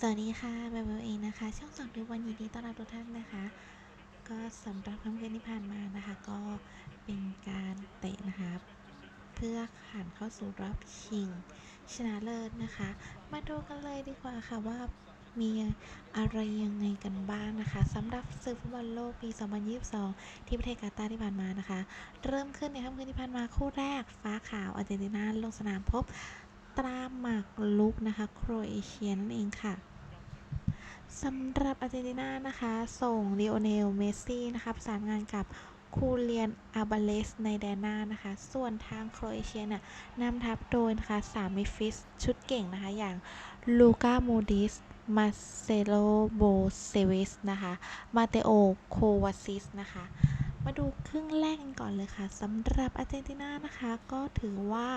สวัสดีค่ะเบลเบลเองนะคะ ช่องสองดูวันยินดีต้อนรับทุกท่านนะคะ ก็สำหรับค่ำคืนที่ผ่านมานะคะ ก็เป็นการเตะนะคะเพื่อผ่านเข้าสู่รอบชิงชนะเลิศนะคะ มาดูกันเลยดีกว่าค่ะว่ามีอะไรยังไงกันบ้างนะคะสำหรับศึกฟุตบอลโลกปี 2022 ที่ประเทศกาตาร์ที่ผ่านมานะคะ เริ่มขึ้นในค่ำคืนที่ผ่านมาคู่แรกฟ้าขาวอาร์เจนตินาลงสนามพบ ตราหมากลุกนะคะ โครเอเชียนั่นเองค่ะสำหรับอาร์เจนตินานะคะ ส่งลีโอเนล เมสซี่นะคะประสานงานกับคูเลียน อาบาเลส ในแดนหน้านะคะ ส่วนทางโครเอเชียเนี่ยนำทัพโดยนะคะสามมิฟิส ชุดเก่งนะคะ อย่างลูกามูดิส มาเซโลโบเซวิสนะคะ มาเตโอ โควาซิสนะคะมาดูครึ่งแรกกันก่อนเลยค่ะสำหรับอาร์เจนตินานะคะ ก็ถือว่า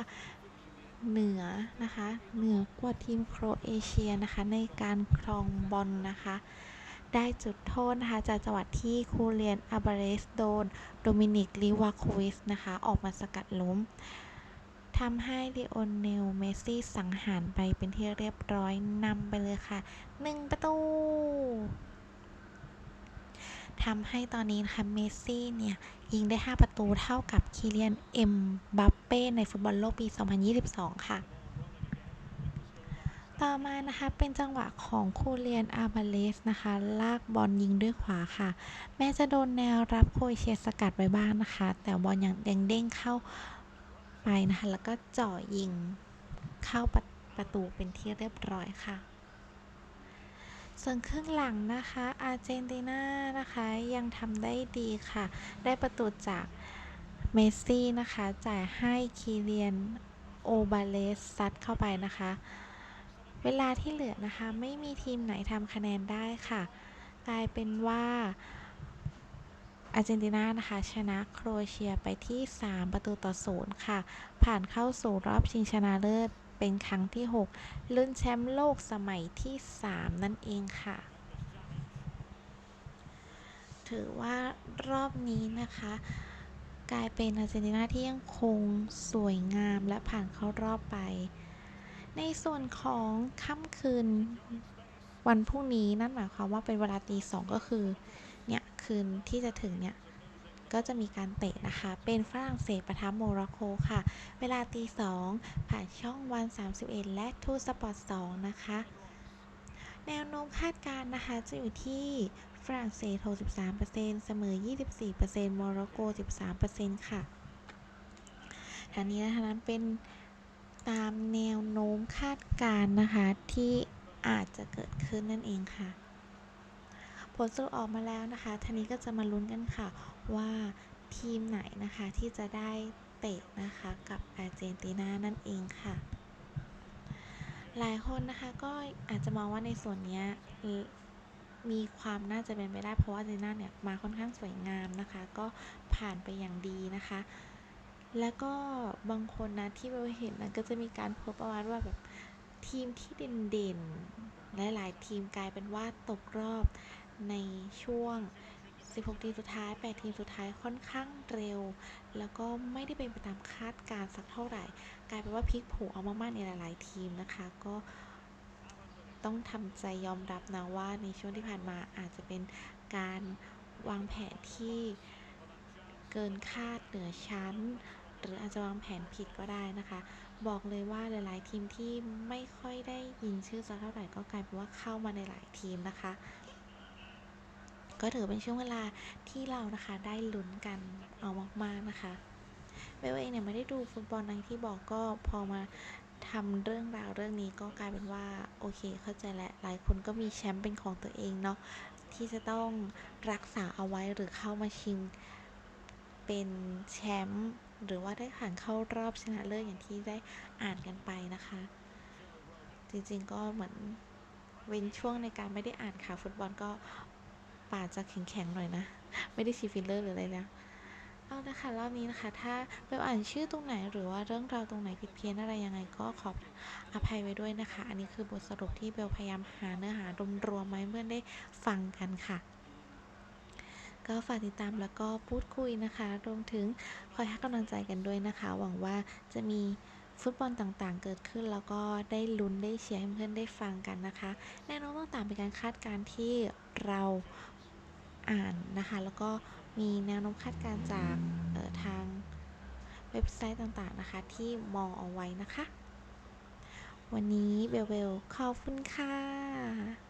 เหนือนะคะเหนือกว่าทีมโครเอเชียนะคะในการครองบอลนะคะ ได้จุดโทษนะคะจากจังหวะที่คูเลียนอาบาเรสโดนโดมินิกลิวาโควิสนะคะออกมาสกัดล้มทำให้เลโอเนลเมสซี่สังหารไปเป็นที่เรียบร้อยนำไปเลยค่ะ 1 ประตู ทำให้ตอนนี้นะคะเมสซี่เนี่ย ยิงได้ 5 ประตูเท่ากับคิเลียน เอ็มบัปเป้ ในฟุตบอลโลกปี 2022 ค่ะ ต่อมานะคะ เป็นจังหวะของคูเลียน อาบาเลสนะคะ ลากบอลยิงด้วยขวาค่ะ แม้จะโดนแนวรับโครเอเชสกัดไว้บ้างนะคะ แต่บอลยังเด้งเข้าไปนะคะ แล้วก็เจาะยิงเข้าประประตูเป็นที่เรียบร้อยค่ะ ส่วนครึ่งหลังนะคะอาร์เจนตินานะคะยังทำได้ดีค่ะ ได้ประตูจากเมสซี่นะคะ จ่ายให้คีเลียนโอบาเลสซัดเข้าไปนะคะ เวลาที่เหลือนะคะ ไม่มีทีมไหนทำคะแนนได้ค่ะ กลายเป็นว่าอาร์เจนตินานะคะ ชนะโครเอเชียไปที่ 3 ประตูต่อศูนย์ค่ะ ผ่านเข้าสู่รอบชิงชนะเลิศ เป็นครั้งที่ 6 ลุ้นแชมป์โลกสมัยที่ 3 นั่นเองค่ะ ถือว่ารอบนี้นะคะ กลายเป็นอาร์เจนตินาที่ยังคงสวยงามและผ่านเข้ารอบไป ในส่วนของค่ำคืนวันพรุ่งนี้นั่นหมายความว่าเป็นเวลาตีสองก็คือ เนี่ย คืนที่จะถึงเนี่ย ก็จะมีการเตะนะคะ เป็นฝรั่งเศสประทับโมร็อกโกค่ะ เวลาตีสองผ่านช่องวัน 31 และทูสปอร์ต2นะคะ แนวโน้มคาดการณ์นะคะ จะอยู่ที่ฝรั่งเศส 63%เสมอ 24%โมร็อกโก 13%ค่ะทั้งนี้นะคะนั้นเป็นตามแนวโน้มคาดการณ์นะคะที่อาจจะเกิดขึ้นนั่นเองค่ะ ผลสรุปออกมาแล้วนะคะทีนี้ก็จะมาลุ้นกันค่ะว่าทีมไหนนะคะที่จะได้เตะนะคะกับอาร์เจนตินานั่นเองค่ะ หลายคนนะคะก็อาจจะมองว่าในส่วนนี้มีความน่าจะเป็นไปได้เพราะว่าเจนตินาเนี่ยมาค่อนข้างสวยงามนะคะ ก็ผ่านไปอย่างดีนะคะ แล้วก็บางคนนะที่เราเห็นนะก็จะมีการพสต์ประมาณว่าแบบทีมที่เด่นๆหลายๆทีมกลายเป็นว่าตกรอบ ในช่วง 16 ทีมสุดท้าย 8 ทีมสุดท้ายค่อนข้างเร็ว แล้วก็ไม่ได้เป็นไปตามคาดการณ์สักเท่าไหร่ กลายเป็นว่าพลิกผูเอามากๆในหลาย ๆ ทีมนะคะ ก็ต้องทำใจยอมรับนะว่าในช่วงที่ผ่านมาอาจจะเป็นการวางแผนที่เกินคาดเหนือชั้น หรืออาจจะวางแผนผิดก็ได้นะคะ บอกเลยว่าหลาย ๆ ทีมที่ไม่ค่อยได้ยินชื่อสักเท่าไหร่ก็กลายเป็นว่าเข้ามาในหลายทีมนะคะ ก็ถือเป็นช่วงเวลาที่เรานะคะได้ลุ้นกันเอามากๆนะคะเบลเองเนี่ยไม่ได้ดูฟุตบอลในที่บอกก็พอมาทำเรื่องราวเรื่องนี้ก็กลายเป็นว่าโอเคเข้าใจแหละหลายคนก็มีแชมป์เป็นของตัวเองเนาะที่จะต้องรักษาเอาไว้หรือเข้ามาชิงเป็นแชมป์หรือว่าได้ผ่านเข้ารอบชนะเลิศอย่างที่ได้อ่านกันไปนะคะ จริงๆก็เหมือนเว้นช่วงในการไม่ได้อ่านข่าวฟุตบอลก็ ปากจะแข็งๆหน่อยนะ ไม่ได้ชีฟิลเลอร์หรืออะไรนะเอาละค่ะรอบนี้นะคะ ถ้าเบลอ่านชื่อตรงไหนหรือว่าเรื่องราวตรงไหนผิดเพี้ยนอะไรยังไงก็ขออภัยไว้ด้วยนะคะ อันนี้คือบทสรุปที่เบลพยายามหาเนื้อหารวมๆไว้เมื่อได้ฟังกันค่ะก็ฝากติดตามแล้วก็พูดคุยนะคะ รวมถึงคอยให้กำลังใจกันด้วยนะคะ หวังว่าจะมีฟุตบอลต่างๆ เกิดขึ้นแล้วก็ได้ลุ้นได้เชียร์ให้เพื่อนได้ฟังกันนะคะ แนวโน้มต่างๆเป็นการคาดการณ์ที่เรา อ่านนะคะ แล้วก็มีแนวโน้มคาดการณ์จากออทางเว็บไซต์ต่างๆนะคะ ที่มองเอาไว้นะคะ วันนี้เบลเบลขอบคุณค่ะ